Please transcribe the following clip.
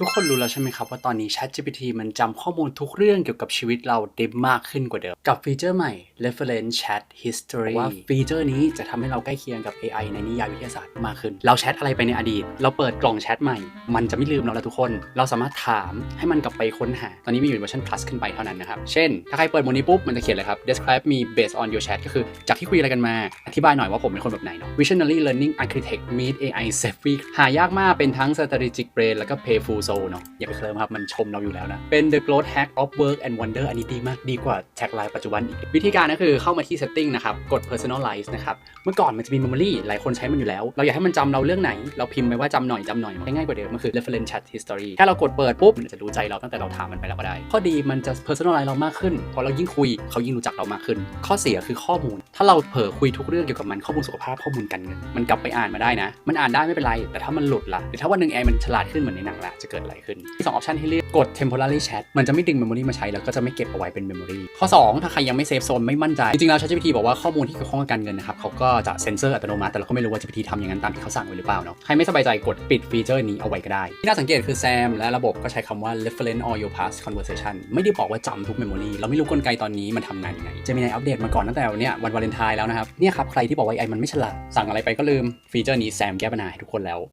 ทุกคนรู้แล้วใช่ไหมครับว่าตอนนี้ ChatGPT มันจำข้อมูลทุกเรื่องเกี่ยวกับชีวิตเราได้มากขึ้นกว่าเดิม กับฟีเจอร์ใหม่ Reference Chat History ว่าฟีเจอร์นี้จะทำให้เราใกล้เคียงกับ AI ในนิยายวิทยาศาสตร์มากขึ้น เราแชทอะไรไปในอดีต เราเปิดกล่องแชทใหม่ มันจะไม่ลืมเราแล้วทุกคน เราสามารถถามให้มันกลับไปค้นหา ตอนนี้มีอยู่ในเวอร์ชัน plus ขึ้นไปเท่านั้นนะครับ เช่น ถ้าใครเปิดโมนี้ปุ๊บมันจะเขียนเลยครับ describe me based on your chat ก็คือจากที่คุยอะไรกันมาอธิบายหน่อยว่าผมเป็นคนแบบไหนเนาะ visionary learning architect meet AI savvy หายากมากเป็นทั้ง strategic brain แล้วก็ playful soul เนาะอย่าไปเคลิมครับ มันชมเราอยู่แล้วนะ เป็น the growth hack of work and wonder อันนี้ดีมากดีกว่าแท็กไลน์ปัจจุบันอีก วิธีการก็คือเข้ามาที่ setting นะครับ กด personalize นะครับ เมื่อก่อนมันจะมี memory หลายคนใช้มันอยู่แล้ว เราอยากให้มันจำเราเรื่องไหน เราพิมพ์ไปว่าจำหน่อยจำหน่อยง่ายกว่าเดิมมันคือ reference chat history ถ้าเรากดเปิดปุ๊บมันจะรู้ใจเราตั้งแต่เราถามมันไปแล้วก็ได้ ข้อดีมันจะ personalize เรามากขึ้นพอเรายิ่งคุยเขายิ่งรู้จักเรามากขึ้น ข้อเสียคือข้อมูล ถ้าเราเผลอคุยทุกเรื่องเกี่ยวกับมันข้อมูลสุขภาพข้อมูลการเงินมันกลับไปอ่านมาได้นะ มันอ่านได้ไม่เป็นไร แต่ถ้ามันหลุดล่ะหรือถ้าวันหนึ่งไอมันฉลาดขึ้นเหมือนในหนังละจะเกิดอะไรขึ้นมีสองออปชันให้เลือกกด temporary chat มันจะไม่ดึง memory มาใช้แล้วก็จะไม่เก็บเอาไว้เป็น memory ข้อ 2 ถ้าใครยังไม่เซฟโซนไม่มั่นใจ จริงๆแล้ว ChatGPT บอกว่าข้อมูลที่เกี่ยวข้องกับการเงินนะครับเขาก็จะเซ็นเซอร์อัตโนมัติแต่เราก็ไม่รู้ว่า GPT ทำอย่างนั้นตามที่เขาสั่งไว้หรือเปล่าเนาะใครไม่สบายใจกดปิดฟีเจอร์นี้เอาไว้ก็ได้ ที่น่าสังเกตคือ Sam และระบบก็ใช้คำว่า reference all your past conversation ไม่ได้บอกว่าจำทุก memory เราไม่รู้กลไกตอนนี้มันทำงานยังไงจะมีในอัปเดตมาก่อนตั้งแต่เนี่ยวันวาเลนไทน์แล้วนะครับเนี่ยครับใครที่บอกว่าไอมันไม่ฉลาดสั่งอะไรไปก็ลืมฟีเจอร์นี้แซมแก้ปัญหาให้ทุกคนแล้ว